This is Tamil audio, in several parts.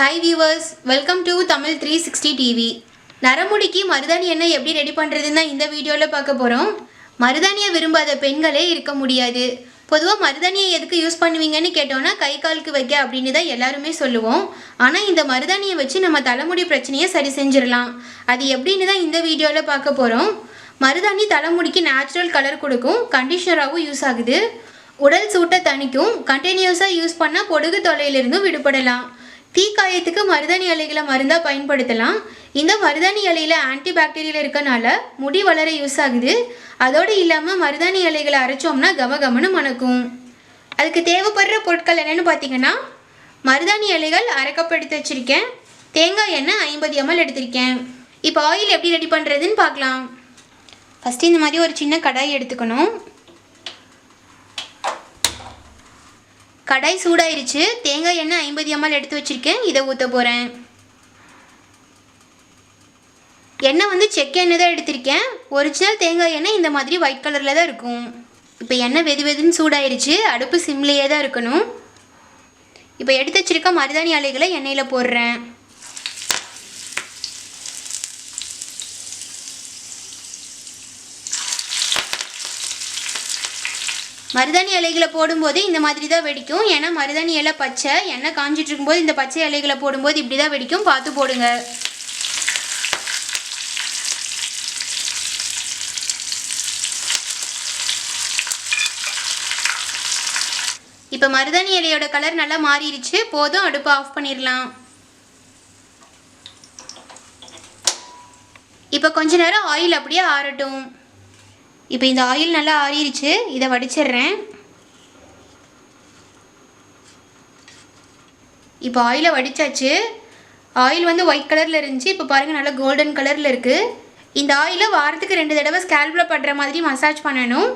Hi viewers welcome to Tamil three sixty TV நரமுடிக்கு மருதாணி எண்ணெய் எப்படி ரெடி பண்ணுறதுன்னு தான் இந்த வீடியோவில் பார்க்க போகிறோம் மருதாணியை விரும்பாத பெண்களே இருக்க முடியாது. பொதுவாக மருதாணியை எதுக்கு யூஸ் பண்ணுவீங்கன்னு கேட்டோன்னா கை காலுக்கு வைக்க அப்படின்னு தான் எல்லாருமே சொல்லுவோம். ஆனால் இந்த மருதாணியை வச்சு நம்ம தலைமுடி பிரச்சனையை சரி செஞ்சிடலாம். அது எப்படின்னு தான் இந்த வீடியோவில் பார்க்க போகிறோம் மருதாணி தலைமுடிக்கு நேச்சுரல் கலர் கொடுக்கும் கண்டிஷனராகவும் யூஸ் ஆகுது. உடல் சூட்டை தணிக்கும் கண்டினியூஸாக யூஸ் பண்ணால் பொடுகு தொலையிலிருந்தும் விடுபடலாம். தீக்காயத்துக்கு மருதாணி இலைகளை மருந்தாக பயன்படுத்தலாம். இந்த மருதாணி இலையில் ஆன்டி பாக்டீரியல் இருக்கனால முடி வளர யூஸ் ஆகுது. அதோடு இல்லாமல் மருதாணி இலைகளை அரைச்சோம்னா கமகமனு மணக்கும். அதுக்கு தேவைப்படுற பொருட்கள் என்னென்னு பார்த்தீங்கன்னா மருதாணி இலைகள் அரைக்கப்படுத்தி வச்சுருக்கேன். தேங்காய் எண்ணெய் ஐம்பது எம்எல் எடுத்திருக்கேன். இப்போ ஆயில் எப்படி ரெடி பண்ணுறதுன்னு பார்க்கலாம். ஃபஸ்ட்டு இந்த மாதிரி ஒரு சின்ன கடாய் எடுத்துக்கணும். கடாய் சூடாயிருச்சு. தேங்காய் எண்ணெய் ஐம்பது எம்எல் எடுத்து வச்சுருக்கேன். இதை ஊற்ற போகிறேன் எண்ணெய் வந்து செக் எண்ணெய் தான் எடுத்திருக்கேன். ஒரிஜினல் தேங்காய் எண்ணெய் இந்த மாதிரி ஒயிட் கலரில் தான் இருக்கும். இப்போ எண்ணெய் வெது வெதுன்னு சூடாயிருச்சு. அடுப்பு சிம்லேயே தான் இருக்கணும். இப்போ எடுத்து வச்சுருக்க மருதாணி அலைகளை எண்ணெயில் போடுறேன். மருதாணி இலைகளை போடும்போது இந்த மாதிரி தான் வெடிக்கும். ஏன்னா மருதாணி இலை பச்சை. எண்ணெய் காஞ்சிட்டு இருக்கும்போது இந்த பச்சை இலைகளை போடும்போது இப்படி தான் வெடிக்கும். பார்த்து போடுங்க. இப்போ மருதாணி இலையோட கலர் நல்லா மாறிடுச்சு. போதும் அடுப்பை ஆஃப் பண்ணிடலாம். இப்போ கொஞ்ச நேரம் ஆயில் அப்படியே ஆறட்டும். இப்போ இந்த ஆயில் நல்லா ஆறிடுச்சு இதை வடிச்சிடுறேன். இப்போ ஆயிலை வடிச்சாச்சு. ஆயில் வந்து ஒயிட் கலரில் இருந்துச்சு இப்போ பாருங்கள் நல்லா கோல்டன் கலரில் இருக்குது இந்த ஆயிலை வாரத்துக்கு ரெண்டு தடவை ஸ்கேல்பில் படுற மாதிரி மசாஜ் பண்ணணும்.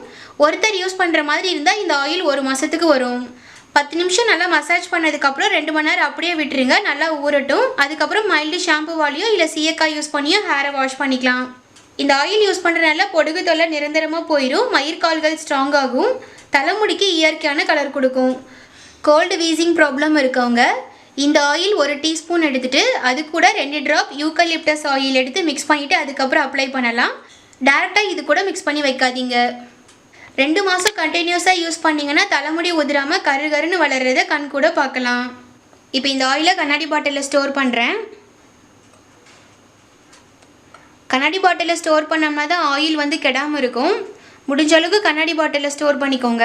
ஒருத்தர் யூஸ் பண்ணுற மாதிரி இருந்தால் இந்த ஆயில் ஒரு மாதத்துக்கு வரும். பத்து நிமிஷம் நல்லா மசாஜ் பண்ணதுக்கப்புறம் ரெண்டு மணி நேரம் அப்படியே விட்டுருங்க நல்லா ஊறட்டும். அதுக்கப்புறம் மைல்டு ஷாம்புவாலையோ இல்லை சீயக்காய் யூஸ் பண்ணியோ ஹேரை வாஷ் பண்ணிக்கலாம். இந்த ஆயில் யூஸ் பண்ணுறனால பொடுகு தொல்லை நிரந்தரமாக போயிடும் மயிர்கால்கள் ஸ்ட்ராங் ஆகும். தலைமுடிக்கு இயற்கையான கலர் கொடுக்கும். கோல்டு வீசிங் ப்ராப்ளம் இருக்கவங்க இந்த ஆயில் ஒரு டீஸ்பூன் எடுத்துகிட்டு அது கூட ரெண்டு ட்ராப் யூக்கலிப்டஸ் ஆயில் எடுத்து மிக்ஸ் பண்ணிவிட்டு அதுக்கப்புறம் அப்ளை பண்ணலாம். டேரெக்டாக இது கூட மிக்ஸ் பண்ணி வைக்காதீங்க. ரெண்டு மாதம் கண்டினியூஸாக யூஸ் பண்ணிங்கன்னா தலைமுடி உதிராமல் கரு கருன்னு வளர்கிறத கண் கூட பார்க்கலாம். இப்போ இந்த ஆயிலை கண்ணாடி பாட்டிலில் ஸ்டோர் பண்ணுறேன் கண்ணாடி பாட்டிலில் ஸ்டோர் பண்ணோம்னா தான் ஆயில் வந்து கெடாமல் இருக்கும். முடிஞ்ச அளவுக்கு கண்ணாடி பாட்டிலில் ஸ்டோர் பண்ணிக்கோங்க.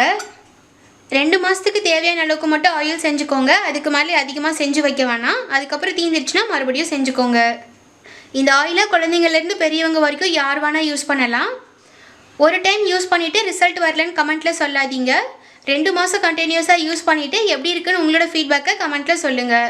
ரெண்டு மாதத்துக்கு தேவையான அளவுக்கு மட்டும் ஆயில் செஞ்சுக்கோங்க. அதுக்கு மேலே அதிகமாக செஞ்சு வைக்க வேணாம். அதுக்கப்புறம் தீந்துருச்சுன்னா மறுபடியும் செஞ்சுக்கோங்க. இந்த ஆயிலை குழந்தைங்கள்லேருந்து பெரியவங்க வரைக்கும் யார் வேணால் யூஸ் பண்ணலாம். ஒரு டைம் யூஸ் பண்ணிவிட்டு ரிசல்ட் வரலன்னு கமெண்ட்டில் சொல்லாதீங்க. ரெண்டு மாதம் கண்டினியூஸாக யூஸ் பண்ணிவிட்டு எப்படி இருக்குன்னு உங்களோட ஃபீட்பேக்கை கமெண்ட்டில் சொல்லுங்கள்